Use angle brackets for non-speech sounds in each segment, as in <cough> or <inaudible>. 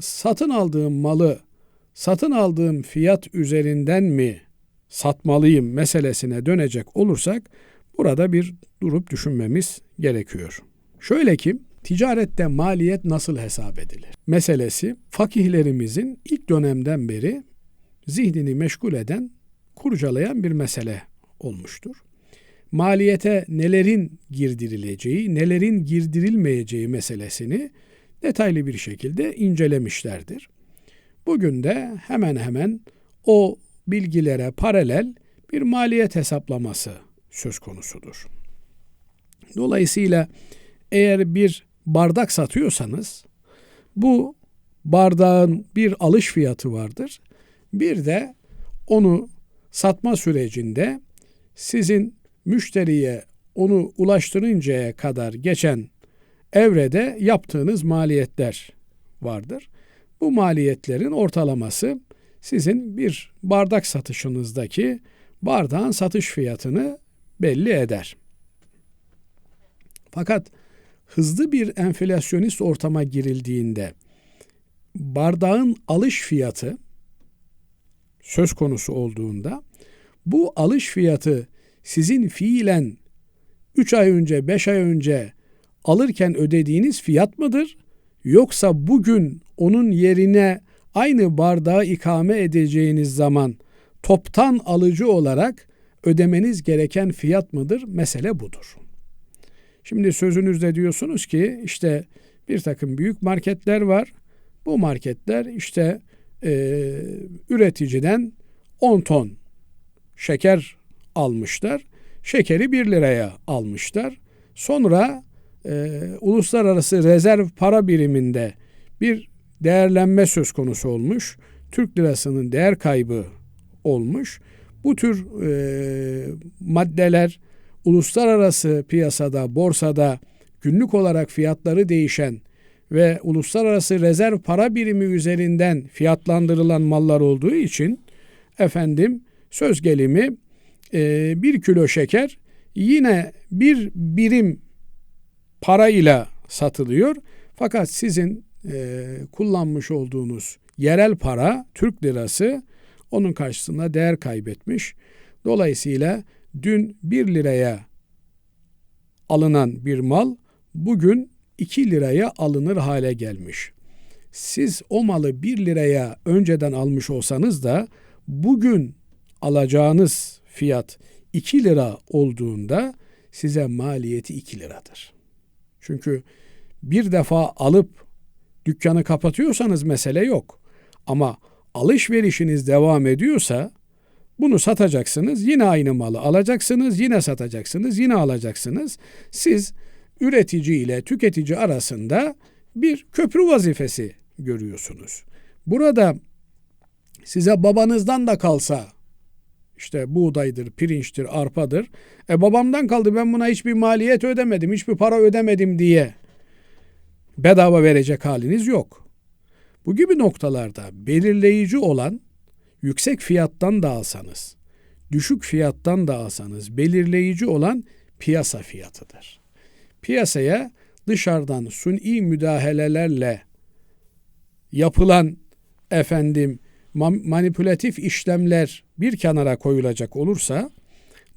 Satın aldığım malı satın aldığım fiyat üzerinden mi satmalıyım meselesine dönecek olursak burada bir durup düşünmemiz gerekiyor. Şöyle ki ticarette maliyet nasıl hesap edilir? Meselesi fakihlerimizin ilk dönemden beri zihnini meşgul eden, kurcalayan bir mesele olmuştur. Maliyete nelerin girdirileceği, nelerin girdirilmeyeceği meselesini detaylı bir şekilde incelemişlerdir. Bugün de hemen hemen o bilgilere paralel bir maliyet hesaplaması söz konusudur. Dolayısıyla eğer bir bardak satıyorsanız bu bardağın bir alış fiyatı vardır. Bir de onu satma sürecinde sizin müşteriye onu ulaştırıncaya kadar geçen evrede yaptığınız maliyetler vardır. Bu maliyetlerin ortalaması sizin bir bardak satışınızdaki bardağın satış fiyatını belli eder. Fakat hızlı bir enflasyonist ortama girildiğinde bardağın alış fiyatı söz konusu olduğunda bu alış fiyatı sizin fiilen 3 ay önce 5 ay önce alırken ödediğiniz fiyat mıdır? Yoksa bugün onun yerine aynı bardağı ikame edeceğiniz zaman toptan alıcı olarak ödemeniz gereken fiyat mıdır? Mesele budur. Şimdi sözünüzde diyorsunuz ki işte bir takım büyük marketler var. Bu marketler işte e, üreticiden 10 ton şeker almışlar. Şekeri 1 liraya almışlar. Sonra e, uluslararası rezerv para biriminde bir değerlenme söz konusu olmuş. Türk lirasının değer kaybı olmuş. Bu tür e, maddeler uluslararası piyasada, borsada günlük olarak fiyatları değişen ve uluslararası rezerv para birimi üzerinden fiyatlandırılan mallar olduğu için efendim söz gelimi e, bir kilo şeker yine bir birim parayla satılıyor. Fakat sizin e, kullanmış olduğunuz yerel para Türk lirası onun karşısında değer kaybetmiş. Dolayısıyla dün 1 liraya alınan bir mal bugün 2 liraya alınır hale gelmiş. Siz o malı 1 liraya önceden almış olsanız da bugün alacağınız fiyat 2 lira olduğunda size maliyeti 2 liradır. Çünkü bir defa alıp dükkanı kapatıyorsanız mesele yok. Ama alışverişiniz devam ediyorsa bunu satacaksınız, yine aynı malı alacaksınız, yine satacaksınız, yine alacaksınız. Siz üretici ile tüketici arasında bir köprü vazifesi görüyorsunuz. Burada size babanızdan da kalsa işte buğdaydır, pirinçtir, arpadır. E babamdan kaldı ben buna hiçbir maliyet ödemedim, hiçbir para ödemedim diye bedava verecek haliniz yok. Bu gibi noktalarda belirleyici olan yüksek fiyattan da alsanız, düşük fiyattan da alsanız belirleyici olan piyasa fiyatıdır. Piyasaya dışarıdan suni müdahalelerle yapılan efendim manipülatif işlemler bir kenara koyulacak olursa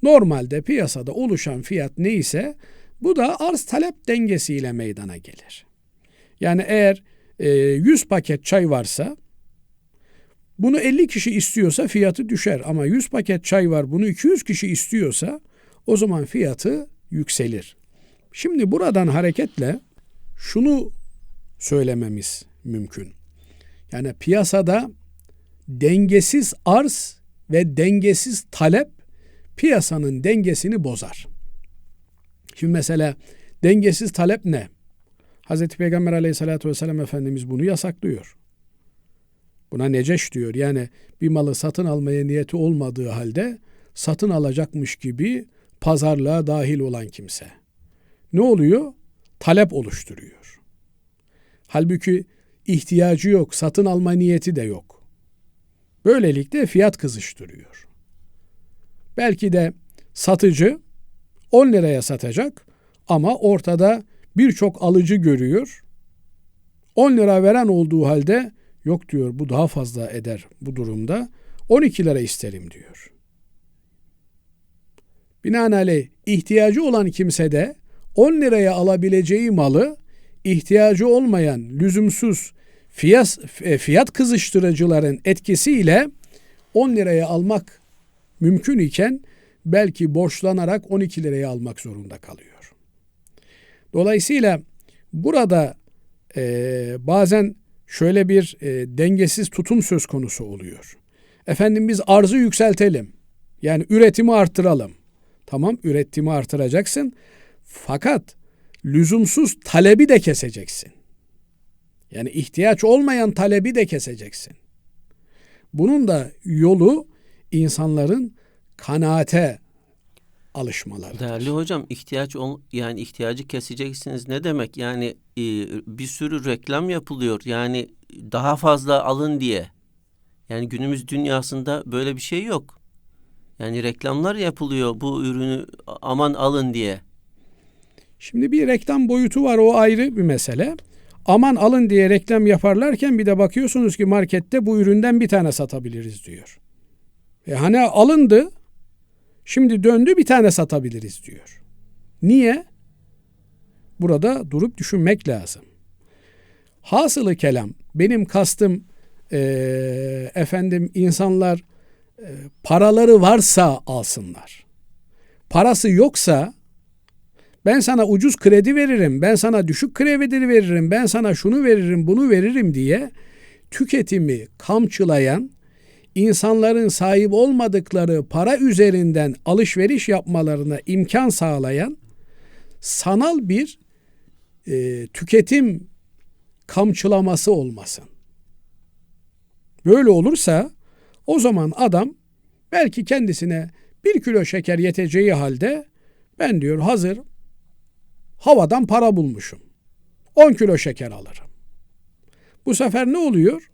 normalde piyasada oluşan fiyat neyse bu da arz talep dengesiyle meydana gelir. Yani eğer e, 100 paket çay varsa bunu 50 kişi istiyorsa fiyatı düşer ama 100 paket çay var bunu 200 kişi istiyorsa o zaman fiyatı yükselir. Şimdi buradan hareketle şunu söylememiz mümkün. Yani piyasada dengesiz arz ve dengesiz talep piyasanın dengesini bozar. Şimdi mesela dengesiz talep ne? Hazreti Peygamber aleyhissalatü vesselam Efendimiz bunu yasaklıyor. Buna neceş diyor. Yani bir malı satın almaya niyeti olmadığı halde satın alacakmış gibi pazarlığa dahil olan kimse. Ne oluyor? Talep oluşturuyor. Halbuki ihtiyacı yok, satın alma niyeti de yok. Böylelikle fiyat kızıştırıyor. Belki de satıcı 10 liraya satacak ama ortada birçok alıcı görüyor. 10 lira veren olduğu halde yok diyor bu daha fazla eder bu durumda. 12 lira isterim diyor. Binaenaleyh ihtiyacı olan kimse de 10 liraya alabileceği malı ihtiyacı olmayan lüzumsuz fiyat, e, fiyat kızıştırıcıların etkisiyle 10 liraya almak mümkün iken belki borçlanarak 12 liraya almak zorunda kalıyor. Dolayısıyla burada e, bazen şöyle bir e, dengesiz tutum söz konusu oluyor. Efendim biz arzı yükseltelim. Yani üretimi arttıralım. Tamam üretimi artıracaksın. Fakat lüzumsuz talebi de keseceksin. Yani ihtiyaç olmayan talebi de keseceksin. Bunun da yolu insanların kanaate alışmaları. Değerli hocam ihtiyaç ol, yani ihtiyacı keseceksiniz ne demek? Yani e, bir sürü reklam yapılıyor. Yani daha fazla alın diye. Yani günümüz dünyasında böyle bir şey yok. Yani reklamlar yapılıyor bu ürünü aman alın diye. Şimdi bir reklam boyutu var o ayrı bir mesele. Aman alın diye reklam yaparlarken bir de bakıyorsunuz ki markette bu üründen bir tane satabiliriz diyor. E hani alındı şimdi döndü bir tane satabiliriz diyor. Niye? Burada durup düşünmek lazım. Hasılı kelam benim kastım e, efendim insanlar e, paraları varsa alsınlar. Parası yoksa ben sana ucuz kredi veririm, ben sana düşük kredi veririm, ben sana şunu veririm, bunu veririm diye tüketimi kamçılayan, insanların sahip olmadıkları para üzerinden alışveriş yapmalarına imkan sağlayan sanal bir e, tüketim kamçılaması olmasın. Böyle olursa o zaman adam belki kendisine bir kilo şeker yeteceği halde ben diyor hazır havadan para bulmuşum. 10 kilo şeker alırım. Bu sefer ne oluyor?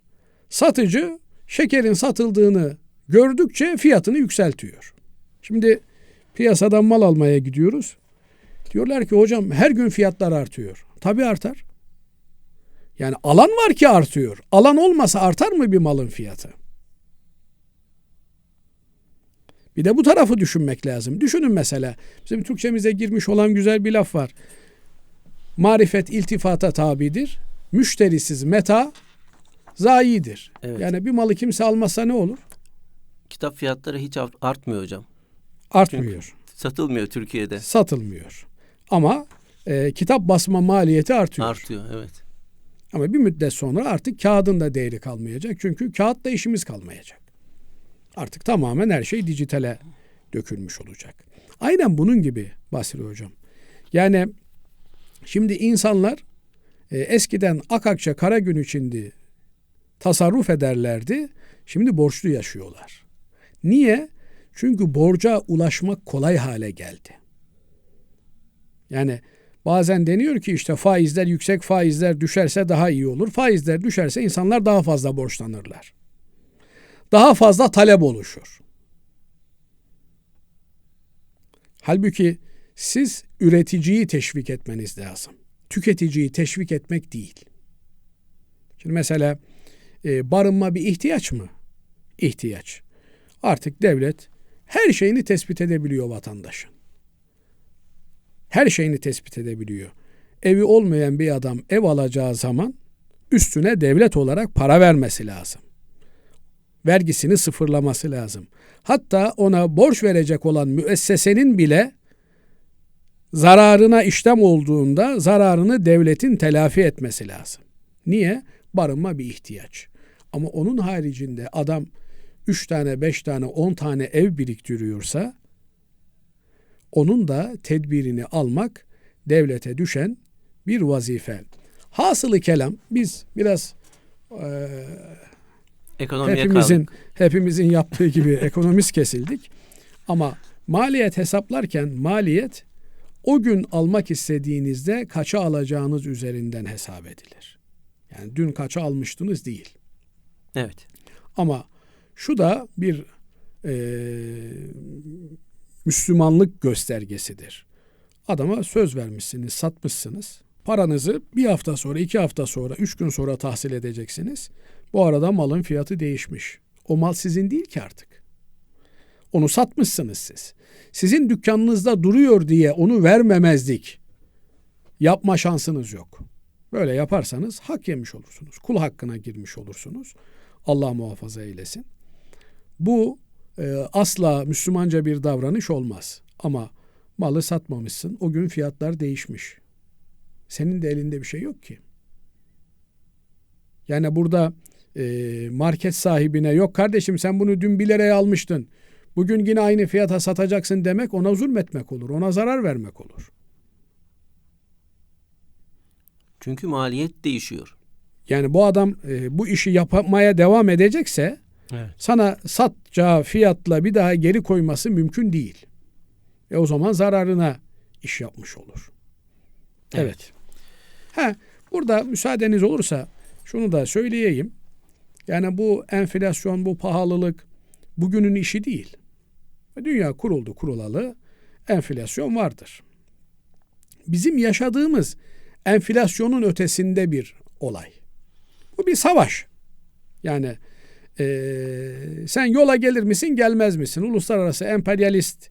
Satıcı şekerin satıldığını gördükçe fiyatını yükseltiyor. Şimdi piyasadan mal almaya gidiyoruz. Diyorlar ki hocam her gün fiyatlar artıyor. Tabii artar. Yani alan var ki artıyor. Alan olmasa artar mı bir malın fiyatı? Bir de bu tarafı düşünmek lazım. Düşünün mesela bizim Türkçemize girmiş olan güzel bir laf var. Marifet iltifata tabidir. Müşterisiz meta zayidir. Evet. Yani bir malı kimse almasa ne olur? Kitap fiyatları hiç artmıyor hocam. Artmıyor. Çünkü satılmıyor Türkiye'de. Satılmıyor. Ama e, kitap basma maliyeti artıyor. Artıyor evet. Ama bir müddet sonra artık kağıdın da değeri kalmayacak. Çünkü kağıtla işimiz kalmayacak. Artık tamamen her şey dijitale dökülmüş olacak. Aynen bunun gibi Basri Hocam. Yani şimdi insanlar e, eskiden akakça kara gün içindi tasarruf ederlerdi. Şimdi borçlu yaşıyorlar. Niye? Çünkü borca ulaşmak kolay hale geldi. Yani bazen deniyor ki işte faizler yüksek faizler düşerse daha iyi olur. Faizler düşerse insanlar daha fazla borçlanırlar daha fazla talep oluşur. Halbuki siz üreticiyi teşvik etmeniz lazım. Tüketiciyi teşvik etmek değil. Şimdi mesela e, barınma bir ihtiyaç mı? İhtiyaç. Artık devlet her şeyini tespit edebiliyor vatandaşın. Her şeyini tespit edebiliyor. Evi olmayan bir adam ev alacağı zaman üstüne devlet olarak para vermesi lazım vergisini sıfırlaması lazım. Hatta ona borç verecek olan müessesenin bile zararına işlem olduğunda zararını devletin telafi etmesi lazım. Niye? Barınma bir ihtiyaç. Ama onun haricinde adam 3 tane, 5 tane, 10 tane ev biriktiriyorsa onun da tedbirini almak devlete düşen bir vazife. Hasılı kelam biz biraz e, Ekonomiye hepimizin kaldık. hepimizin yaptığı gibi <laughs> ekonomist kesildik. Ama maliyet hesaplarken maliyet o gün almak istediğinizde kaça alacağınız üzerinden hesap edilir. Yani dün kaça almıştınız değil. Evet. Ama şu da bir e, Müslümanlık göstergesidir. Adama söz vermişsiniz, satmışsınız. paranızı bir hafta sonra, iki hafta sonra, üç gün sonra tahsil edeceksiniz. Bu arada malın fiyatı değişmiş. O mal sizin değil ki artık. Onu satmışsınız siz. Sizin dükkanınızda duruyor diye onu vermemezlik yapma şansınız yok. Böyle yaparsanız hak yemiş olursunuz. Kul hakkına girmiş olursunuz. Allah muhafaza eylesin. Bu e, asla Müslümanca bir davranış olmaz. Ama malı satmamışsın. O gün fiyatlar değişmiş. Senin de elinde bir şey yok ki. Yani burada market sahibine yok kardeşim sen bunu dün 1 liraya almıştın. Bugün yine aynı fiyata satacaksın demek ona zulmetmek olur. Ona zarar vermek olur. Çünkü maliyet değişiyor. Yani bu adam e, bu işi yapmaya devam edecekse Evet. sana satacağı fiyatla bir daha geri koyması mümkün değil. E o zaman zararına iş yapmış olur. Evet. Evet. Ha, burada müsaadeniz olursa şunu da söyleyeyim. Yani bu enflasyon, bu pahalılık bugünün işi değil. Dünya kuruldu kurulalı enflasyon vardır. Bizim yaşadığımız enflasyonun ötesinde bir olay. Bu bir savaş. Yani eee, sen yola gelir misin gelmez misin? Uluslararası emperyalist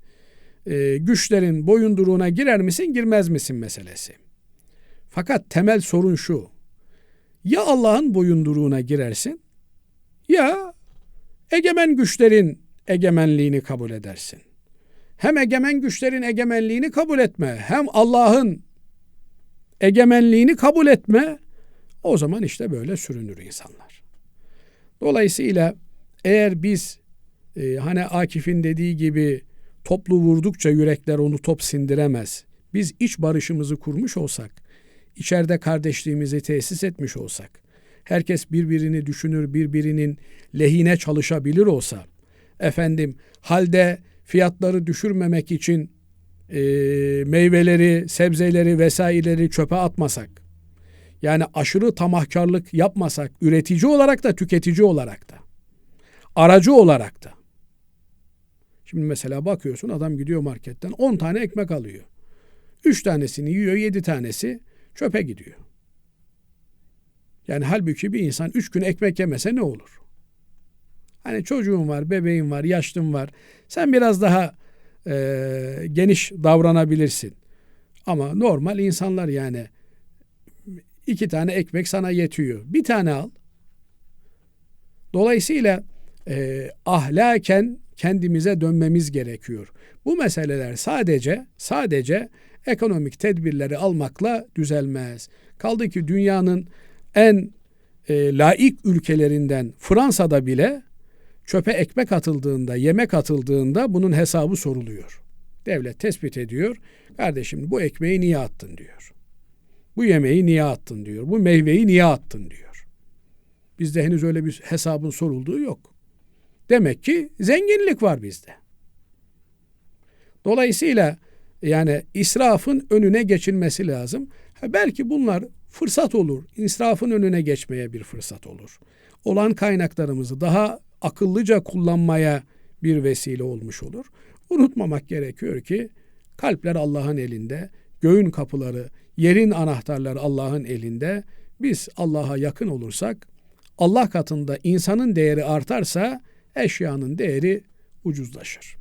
eee, güçlerin boyunduruğuna girer misin girmez misin meselesi. Fakat temel sorun şu. Ya Allah'ın boyunduruğuna girersin ya egemen güçlerin egemenliğini kabul edersin. Hem egemen güçlerin egemenliğini kabul etme hem Allah'ın egemenliğini kabul etme. O zaman işte böyle sürünür insanlar. Dolayısıyla eğer biz e, hani Akif'in dediği gibi toplu vurdukça yürekler onu top sindiremez. Biz iç barışımızı kurmuş olsak, içeride kardeşliğimizi tesis etmiş olsak, herkes birbirini düşünür, birbirinin lehine çalışabilir olsa, efendim halde fiyatları düşürmemek için e, meyveleri, sebzeleri vesaireleri çöpe atmasak, yani aşırı tamahkarlık yapmasak, üretici olarak da tüketici olarak da, aracı olarak da. Şimdi mesela bakıyorsun adam gidiyor marketten 10 tane ekmek alıyor. 3 tanesini yiyor, 7 tanesi çöpe gidiyor. Yani halbuki bir insan 3 gün ekmek yemese ne olur? Hani çocuğun var, bebeğin var, yaşlın var. Sen biraz daha e, geniş davranabilirsin. Ama normal insanlar yani iki tane ekmek sana yetiyor. Bir tane al. Dolayısıyla e, ahlaken kendimize dönmemiz gerekiyor. Bu meseleler sadece sadece ekonomik tedbirleri almakla düzelmez. Kaldı ki dünyanın en e, laik ülkelerinden Fransa'da bile çöpe ekmek atıldığında, yemek atıldığında bunun hesabı soruluyor. Devlet tespit ediyor. Kardeşim bu ekmeği niye attın diyor. Bu yemeği niye attın diyor. Bu meyveyi niye attın diyor. Bizde henüz öyle bir hesabın sorulduğu yok. Demek ki zenginlik var bizde. Dolayısıyla yani israfın önüne geçilmesi lazım. Ha, belki bunlar fırsat olur. İsrafın önüne geçmeye bir fırsat olur. Olan kaynaklarımızı daha akıllıca kullanmaya bir vesile olmuş olur. Unutmamak gerekiyor ki kalpler Allah'ın elinde, göğün kapıları, yerin anahtarları Allah'ın elinde. Biz Allah'a yakın olursak, Allah katında insanın değeri artarsa eşyanın değeri ucuzlaşır.